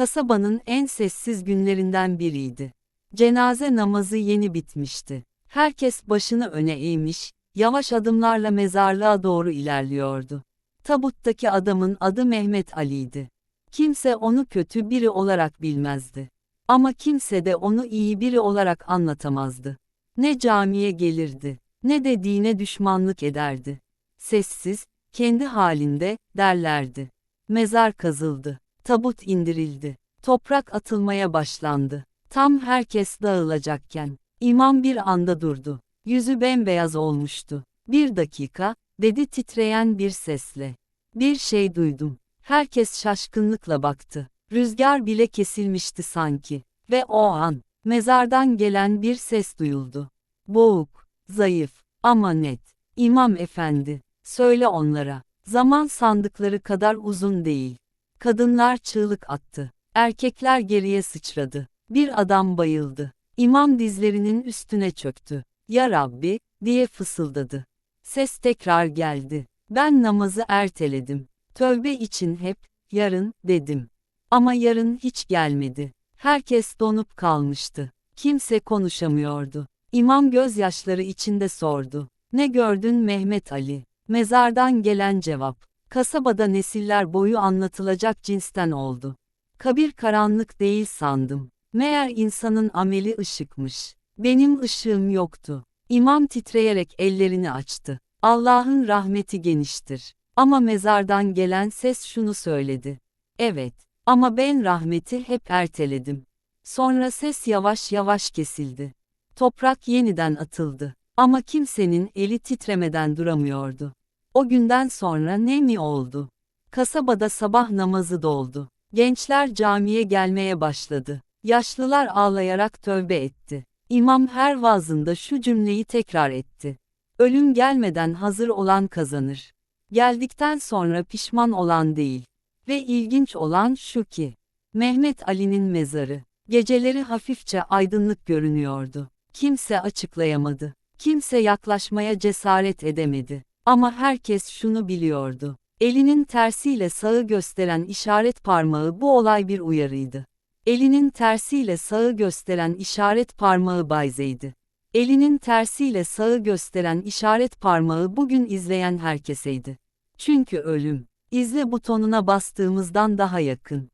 Kasabanın en sessiz günlerinden biriydi. Cenaze namazı yeni bitmişti. Herkes başını öne eğmiş, yavaş adımlarla mezarlığa doğru ilerliyordu. Tabuttaki adamın adı Mehmet Ali'ydi. Kimse onu kötü biri olarak bilmezdi. Ama kimse de onu iyi biri olarak anlatamazdı. Ne camiye gelirdi, ne de dine düşmanlık ederdi. Sessiz, kendi halinde, derlerdi. Mezar kazıldı, tabut indirildi, toprak atılmaya başlandı. Tam herkes dağılacakken, imam bir anda durdu. Yüzü bembeyaz olmuştu. Bir dakika, dedi titreyen bir sesle. Bir şey duydum. Herkes şaşkınlıkla baktı. Rüzgar bile kesilmişti sanki. Ve o an, mezardan gelen bir ses duyuldu. Boğuk, zayıf, ama net. İmam efendi, söyle onlara. Zaman sandıkları kadar uzun değil. Kadınlar çığlık attı. Erkekler geriye sıçradı. Bir adam bayıldı. İmam dizlerinin üstüne çöktü. Ya Rabbi, diye fısıldadı. Ses tekrar geldi. Ben namazı erteledim. Tövbe için hep, yarın, dedim. Ama yarın hiç gelmedi. Herkes donup kalmıştı. Kimse konuşamıyordu. İmam gözyaşları içinde sordu. Ne gördün Mehmet Ali? Mezardan gelen cevap. Kasabada nesiller boyu anlatılacak cinsten oldu. Kabir karanlık değil sandım. Meğer insanın ameli ışıkmış. Benim ışığım yoktu. İmam titreyerek ellerini açtı. Allah'ın rahmeti geniştir. Ama mezardan gelen ses şunu söyledi. Evet, ama ben rahmeti hep erteledim. Sonra ses yavaş yavaş kesildi. Toprak yeniden atıldı. Ama kimsenin eli titremeden duramıyordu. O günden sonra ne mi oldu? Kasabada sabah namazı doldu. Gençler camiye gelmeye başladı. Yaşlılar ağlayarak tövbe etti. İmam her vaazında şu cümleyi tekrar etti. Ölüm gelmeden hazır olan kazanır. Geldikten sonra pişman olan değil. Ve ilginç olan şu ki, Mehmet Ali'nin mezarı, geceleri hafifçe aydınlık görünüyordu. Kimse açıklayamadı. Kimse yaklaşmaya cesaret edemedi. Ama herkes şunu biliyordu. Elinin tersiyle sağı gösteren işaret parmağı bu olay bir uyarıydı. Elinin tersiyle sağı gösteren işaret parmağı Bayze'ydi. Elinin tersiyle sağı gösteren işaret parmağı bugün izleyen herkeseydi. Çünkü ölüm, izle butonuna bastığımızdan daha yakın.